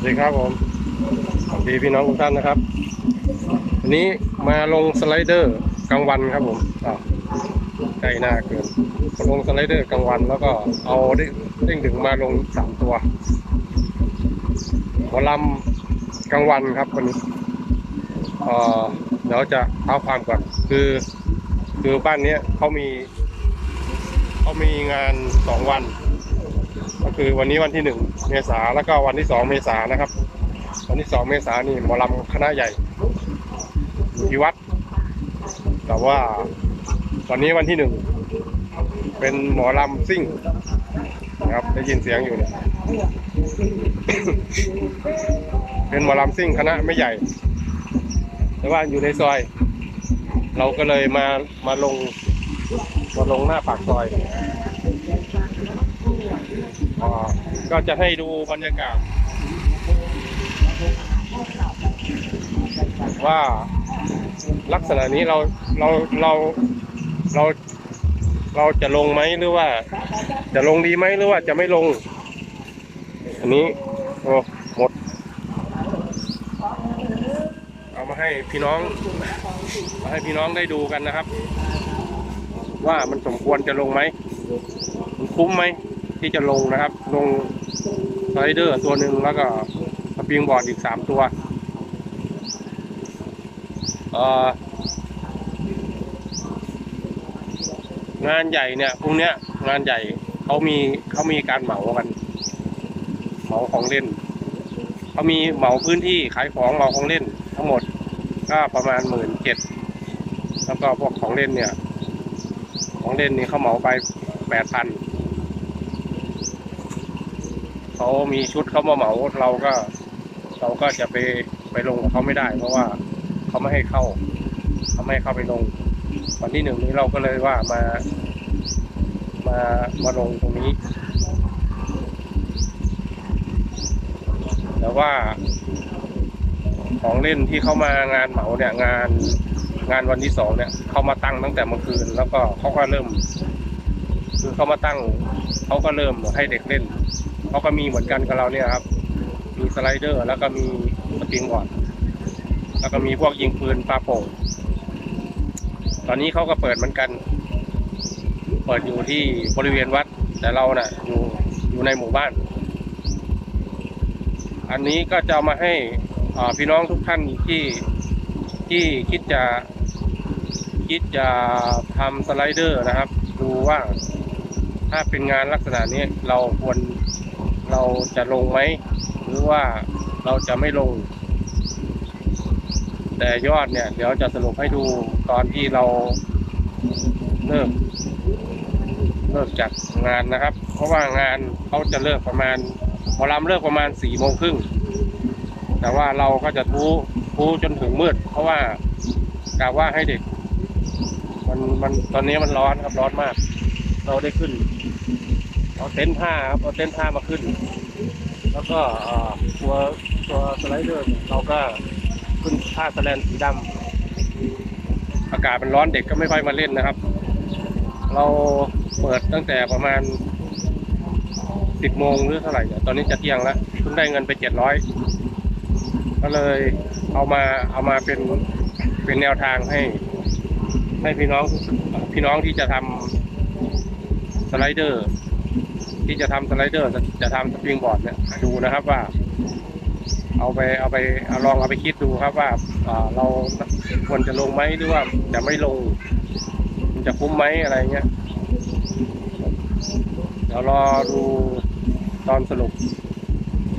วัสดีครับผมสวัสดีพี่น้องทุกท่านนะครับวันนี้มาลงสไลเดอร์กลางวันครับผมอ่าวใกล้หน้าเกินลงสไลเดอร์กลางวันแล้วก็เอาเด้งเด้งดึงมาลงสามตัวหมอลำกลางวันครับวันนี้เดี๋ยวจะเท้าความก่อนคือ คือบ้านนี้เขามีเขามีงานสองวัน ก็คือวันนี้วันที่หนึ่งเมษาแล้วก็วันที่สองเมษานะครับ วันที่สองเมษานี่หมอลำคณะใหญ่อยู่ที่วัด แต่ว่าวันนี้วันที่หนึ่งเป็นหมอลำซิ่งนะครับได้ยินเสียงอยู่เนี่ยเป็นหมอลำซิ่งคณะไม่ใหญ่ แต่ว่าอยู่ในซอย เราก็เลยมามาลงมาลงหน้าปากซอย ก็จะให้ดูบรรยากาศ ว่าลักษณะนี้เราเราเราเราเราจะลงไหมหรือว่า จะลงดีไหมหรือว่าจะไม่ลง อันนี้โอ้หมด เอามาให้พี่น้อง มาให้พี่น้องได้ดูกันนะครับ ว่ามันสมควรจะลงไหมมันคุ้มไหม ที่จะลงนะครับ ลงสไลเดอร์ตัวหนึ่งแล้วก็สปริงบอร์ดอีกสามตัวงานใหญ่เนี่ยพรุ่งเนี้ยงานใหญ่เขามีเขามีการเหมากัน เหมาของเล่นเขามีเหมาพื้นที่ขายของเหมาของเล่น ทั้งหมดก็ประมาณหมื่นเจ็ดแล้วก็พวกของเล่นเนี่ย ของเล่นนี่เขาเหมาไปแปดพัน เขามีชุดเขามาเหมาเราก็ เราก็จะไปไปลงกับเขาไม่ได้ เพราะว่าเขาไม่ให้เข้าเขาไม่ให้เข้าไปลง วันที่หนึ่งนี้เราก็เลยว่ามา มามาลงตรงนี้ แต่ว่า ของเล่นที่เขามางานเหมาเนี่ยงานงานวันที่สองเนี่ยเขามาตั้งตั้งแต่เมื่อคืน แล้วก็เขาก็เริ่ม คือเขามาตั้งเขาก็เริ่มให้เด็กเล่น เขาก็มีเหมือนกันกับเราเนี่ยครับ มีสไลเดอร์ แล้วก็มีสปริงบอร์ดแล้วก็มีพวกยิงปืนปลาโป่งตอนนี้เขาก็เปิดเหมือนกัน เปิดอยู่ที่บริเวณวัด แต่เราน่ะอยู่อยู่ในหมู่บ้าน อันนี้ก็จะมาให้พี่น้องทุกท่านที่ที่คิดจะคิดจะทำสไลเดอร์นะครับ ดูว่าถ้าเป็นงานลักษณะนี้เราควร เราจะลงไหมหรือว่าเราจะไม่ลง แต่ยอดเนี่ย เดี๋ยวจะสรุปให้ดูตอนที่เราเริ่มเลิกจัดงานนะครับ เพราะว่างานเขาจะเลิกประมาณหมอลำเลิกประมาณสี่โมงครึ่งแต่ว่าเราก็จะทูทูจนถึงมืด เพราะว่ากะว่าให้เด็ก มันมันตอนนี้มันร้อนครับร้อนมาก เราได้ขึ้น เอาเต็นท์ผ้าครับเอาเต็นท์ผ้ามาขึ้น แล้วก็ตัวตัวสไลเดอร์เราก็ขึ้นผ้าสแลนสีดำอากาศมันร้อนเด็กก็ไม่ค่อยมาเล่นนะครับ เราเปิดตั้งแต่ประมาณสิบโมงหรือเท่าไหร่ตอนนี้จะเที่ยงแล้วเพิ่งได้เงินไปเจ็ดร้อยก็เลยเอามาเอามาเป็นเป็นแนวทางให้ให้พี่น้องพี่น้องที่จะทำสไลเดอร์ ที่จะทำสไลเดอร์จะทำสปริงบอร์ดเนี่ยดูนะครับว่า เอาไปเอาไปอาลองเอาไปคิดดูครับว่าอ่าเราควรจะลงไหมหรือว่าจะไม่ลง มันจะคุ้มไหมอะไรเงี้ยเดี๋ยวรอดูตอนสรุป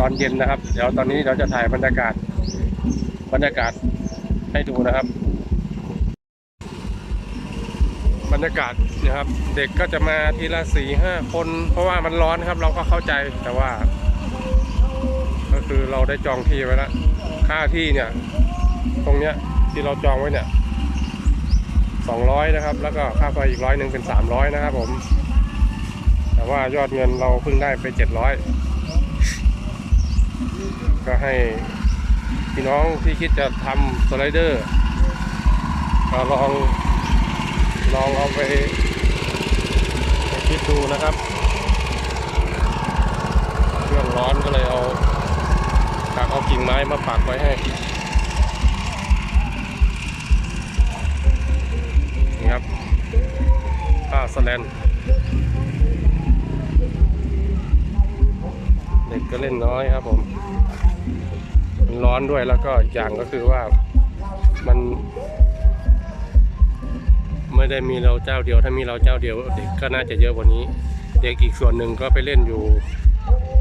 ตอนเย็นนะครับ เดี๋ยวตอนนี้เราจะถ่ายบรรยากาศบรรยากาศให้ดูนะครับ บรรยากาศนะครับ เด็กก็จะมาทีละสี่ห้าคน เพราะว่ามันร้อนครับ เราก็เข้าใจแต่ว่า ก็คือเราได้จองที่ไว้แล้วค่าที่เนี่ย ตรงเนี้ยที่เราจองไว้เนี่ยสองร้อยนะครับ แล้วก็ค่าไฟอีกร้อยหนึ่งเป็นสามร้อยนะครับผม แต่ว่ายอดเงินเราเพิ่งได้ไปเจ็ดร้อยก็ให้พี่น้องที่คิดจะทำสไลเดอร์ก็ลอง ลองเอาไปคิดดูนะครับ เครื่องร้อนก็เลยเอากิ่งไม้มาปักไว้ให้นี่ครับผ้าสแลนเด็กก็เล่นน้อยครับผมมันร้อนด้วยแล้วก็อย่างก็คือว่ามัน ไม่ได้มีเราเจ้าเดียว ถ้ามีเราเจ้าเดียวเด็กก็น่าจะเยอะกว่านี้ เด็กอีกส่วนหนึ่งก็ไปเล่นอยู่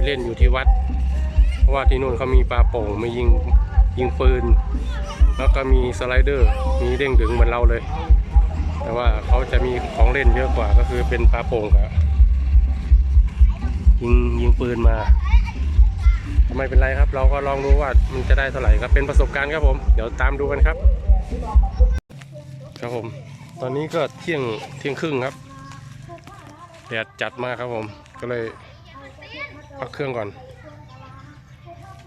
เล่นอยู่ที่วัด เพราะว่าที่นู่นเขามีปลาโป่งมียิงยิงปืน แล้วก็มีสไลเดอร์ มีเด้งดึงเหมือนเราเลย แต่ว่าเขาจะมีของเล่นเยอะกว่าก็คือเป็นปลาโป่งกับยิงยิงปืนมาไม่เป็นไรครับ เราก็ลองดูว่ามันจะได้เท่าไหร่ครับเป็นประสบการณ์ครับผม เดี๋ยวตามดูกันครับ ครับผม ตอนนี้ก็เที่ยงเที่ยงครึ่งครับแดดจัดมากครับผม ก็เลยพักเครื่องก่อน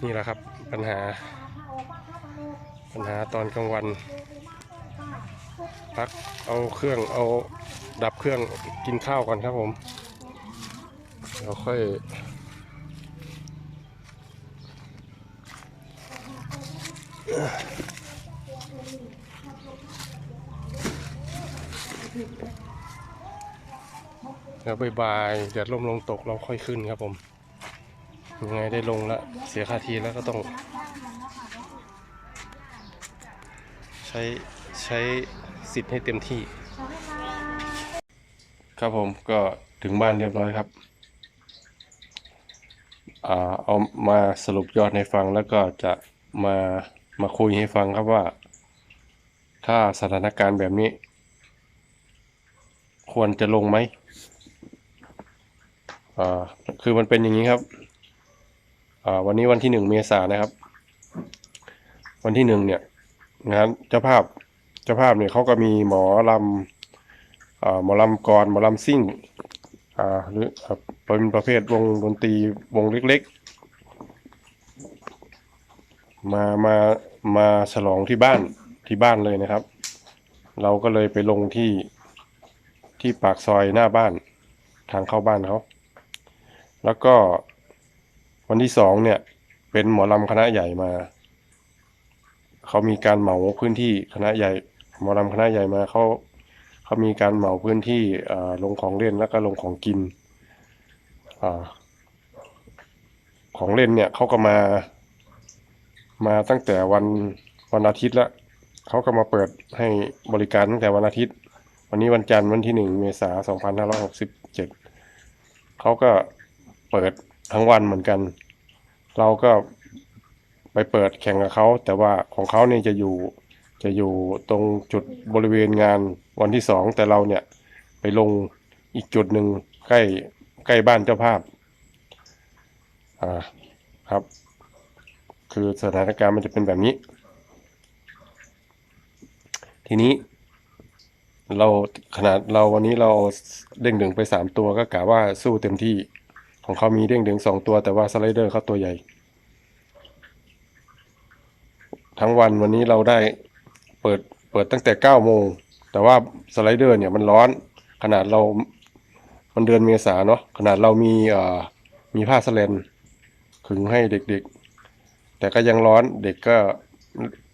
นี่แหละครับปัญหา ปัญหาตอนกลางวัน พักเอาเครื่องเอาดับเครื่องกินข้าวก่อนครับผมเดี๋ยวค่อย แล้วบายๆเดี๋ยวลมลงตกเราค่อยขึ้นครับผม ยังไงได้ลงแล้วเสียค่าทีแล้วก็ต้อง ใช้ใช้สิทธิ์ให้เต็มที่ ครับผมก็ถึงบ้านเรียบร้อยครับเอามาสรุปยอดให้ฟังแล้วก็จะมามาคุยให้ฟังครับว่า ถ้าสถานการณ์แบบนี้ ควรจะลงไหมอ่าคือมันเป็นอย่างนี้ครับอ่าวันนี้วันที่หนึ่งเมษายนนะครับ วันที่หนึ่งเนี่ยงานเจ้าภาพเจ้าภาพเนี่ยเขาก็มีหมอลำอ่าหมอลำกรหมอลำซิ่งอ่าหรือเป็นประเภทวงดนตรีวงเล็ก ๆ มามามาฉลองที่บ้านที่บ้านเลยนะครับ เราก็เลยไปลงที่ ที่ปากซอยหน้าบ้านทางเข้าบ้านเขา แล้วก็วันที่สองเนี่ย เป็นหมอลำคณะใหญ่มา เขามีการเหมาพื้นที่คณะใหญ่ หมอลำคณะใหญ่มาเขาเขามีการเหมาพื้นที่อ่าลงของเล่นแล้วก็ลงของกินอของเล่นเนี่ยเขาก็มา มาตั้งแต่วันวันอาทิตย์ละเขาก็มาเปิดให้บริการตั้งแต่วันอาทิตย์ วันนี้วันจันทร์วันที่หนึ่งเมษาสองพันห้าร้อยหกสิบเจ็ดเขาก็เปิดทั้งวันเหมือนกัน เราก็ไปเปิดแข่งกับเขา แต่ว่าของเขาเนี่ยจะอยู่จะอยู่ตรงจุดบริเวณงานวันที่สองแต่เราเนี่ยไปลงอีกจุดหนึ่งใกล้ใกล้บ้านเจ้าภาพอ่าครับ คือสถานการณ์มันจะเป็นแบบนี้ ทีนี้ เราขนาดเราวันนี้เราเด้งดึงไปสามตัวก็กะว่าสู้เต็มที่ ของเขามีเด้งดึงสองตัวแต่ว่าสไลเดอร์เขาตัวใหญ่ ทั้งวันวันนี้เราได้เปิดเปิดตั้งแต่เก้าโมงแต่ว่าสไลเดอร์เนี่ยมันร้อน ขนาดเรา มันเดือนเมษาเนาะขนาดเรามีเอ่อมีผ้าสแลนขึงให้เด็กๆ แต่ก็ยังร้อนเด็กก็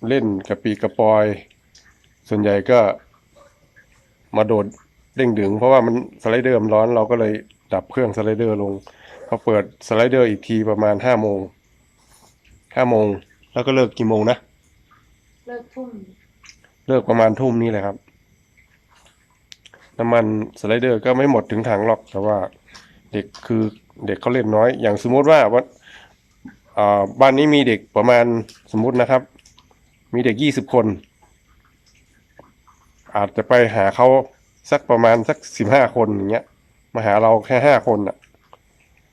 เล่นกระปีกระปอย ส่วนใหญ่ก็ มาโดดเด้งดึง เพราะว่ามันสไลเดอร์มันร้อนเราก็เลยดับเครื่องสไลเดอร์ลงพอเปิดสไลเดอร์อีกทีประมาณห้าโมงห้าโมงแล้วก็เลิกกี่โมงนะเลิกทุ่มเลิกประมาณทุ่มนี่แหละครับน้ำมันสไลเดอร์ก็ไม่หมดถึงถังหรอกแต่ว่า เด็กคือเด็กเขาเล่นน้อย อย่างสมมติว่าว่าอ่าบ้านนี้มีเด็กประมาณสมมุตินะครับ มีเด็กยี่สิบคน อาจจะไปหาเขาสักประมาณสักสิบห้าคนอย่างเงี้ย มาหาเราแค่ห้าคนอะ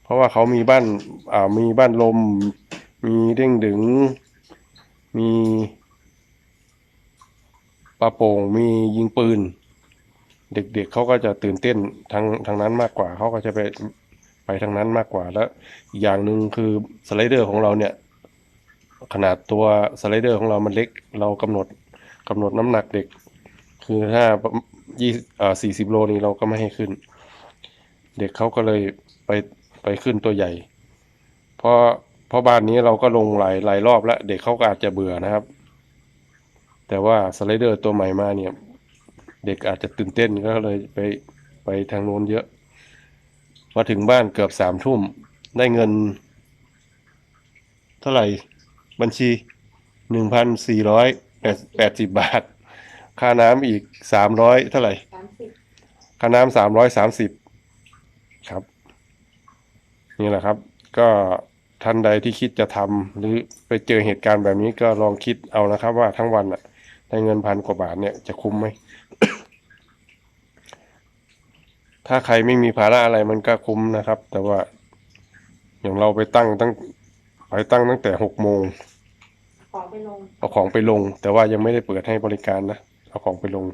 เพราะว่าเขามีบ้านอ่ามีบ้านลม มีเด้งดึง มีปลาโป่งมียิงปืน เด็กๆเเขาก็จะตื่นเต้นทางทางนั้นมากกว่า เขาก็จะไปไปทางนั้นมากกว่าแล้วอีกอย่างหนึ่งคือสไลเดอร์ของเราเนี่ย ขนาดตัวสไลเดอร์ของเรามันเล็ก เรากำหนดกำหนดน้ำหนักเด็ก คือถ้ายี่อ่าสี่สิบโลนี้เราก็ไม่ให้ขึ้น เด็กเขาก็เลยไปไปขึ้นตัวใหญ่ เพอเพราะบ้านนี้เราก็ลงหลายหลายรอบแล้ว เด็กเขาก็อาจจะเบื่อนะครับ แต่ว่าสไลเดอร์ตัวใหม่มาเนี่ย เด็กอาจจะตื่นเต้นก็เลยไปไปทางโน้นเยอะมาถึงบ้านเกือบสามทุ่มได้เงิน เท่าไหร่บัญชีหนึ่งพันสี่ร้อยแปดสิบบาท ค่าน้ำอีกสามร้อยเท่าไหร่ สามสิบค่าน้ำสามร้อยสามสิบครับ นี่แหละครับ ก็ท่านใดที่คิดจะทำหรือไปเจอเหตุการณ์แบบนี้ก็ลองคิดเอานะครับ ว่าทั้งวันอะได้เงินพันกว่าบาทเนี่ยจะคุ้มไหม ถ้าใครไม่มีภาระอะไรมันก็คุ้มนะครับ แต่ว่าอย่างเราไปตั้งตั้งไปตั้งตั้งแต่หกโมง ของไปลง เอาของไปลง แต่ว่ายังไม่ได้เปิดให้บริการนะ เอาของไปลง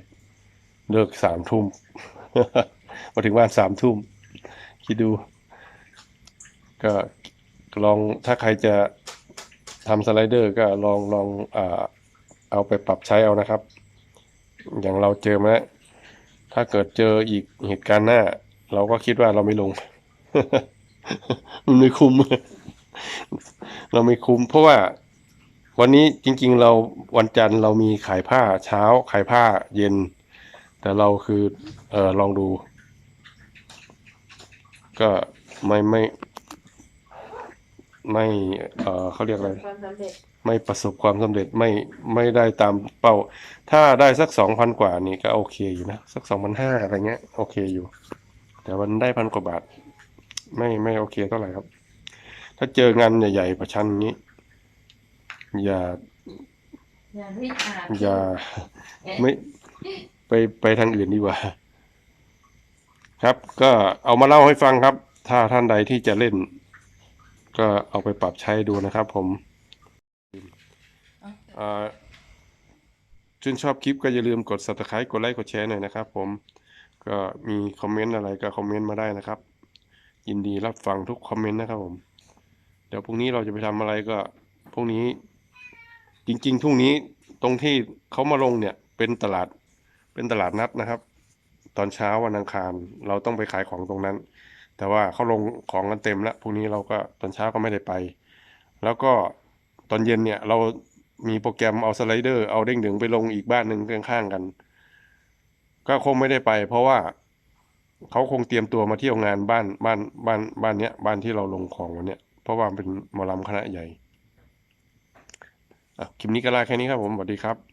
เลิกสามทุ่มมาถึงบ้านสามทุ่มคิดดู ก็ลองถ้าใครจะทำสไลเดอร์ก็ลองลองอเอาไปปรับใช้เอานะครับ อย่างเราเจอมาแล้วถ้าเกิดเจออีกเหตุการณ์หน้า เราก็คิดว่าเราไม่ลง มันไม่คุ้ม เราไม่คุ้มเพราะว่า วันนี้จริงๆเราวันจันทร์เรามีขายผ้าเช้าขายผ้าเย็น แต่เราคือเออลองดู ก็ไม่ไม่ ไม่เออเขาเรียกอะไร ความสำเร็จไม่ประสบความสำเร็จไม่ไม่ได้ตามเป้า ถ้าได้สักสองพันกว่านี่ก็โอเคอยู่นะ สักสองพันห้าอะไรเงี้ยโอเคอยู่ แต่วันได้พันกว่าบาท ไม่ไม่โอเคเท่าไหร่ครับ ถ้าเจองานใหญ่ๆประชันอย่างนี้ อย่า อย่างที่อาจอย่าไม่ไปไปทางอื่นดีกว่า ครับ ก็เอามาเล่าให้ฟังครับ ถ้าท่านใดที่จะเล่น ก็เอาไปปรับใช้ดูนะครับ ผมอ่าชื่นชอบคลิปก็อย่าลืมกด subscribe กดไลค์กดแชร์หน่อยนะครับ ผมก็มีคอมเมนต์อะไรก็คอมเมนต์มาได้นะครับ ยินดีรับฟังทุกคอมเมนต์นะครับผม เดี๋ยวพรุ่งนี้เราจะไปทำอะไรก็พรุ่งนี้ จริงๆพรุ่งนี้ตรงที่เขามาลงเนี่ยเป็นตลาดเป็นตลาดนัดนะครับ ตอนเช้าวันอังคารเราต้องไปขายของตรงนั้น แต่ว่าเขาลงของกันเต็มแล้วพรุ่งนี้เราก็ตอนเช้าก็ไม่ได้ไป แล้วก็ตอนเย็นเนี่ยเรามีโปรแกรมเอาสไลเดอร์เอาเด้งดึงไปลงอีกบ้านหนึ่งข้างๆกัน ก็คงไม่ได้ไป เพราะว่าเขาคงเตรียมตัวมาเที่ยวงานบ้านบ้านบ้านบ้านเนี้ยบ้านที่เราลงของวันเนี้ยเพราะว่าเป็นหมอลำคณะใหญ่ คลิปนี้ก็ลาแค่นี้ครับผมสวัสดีครับ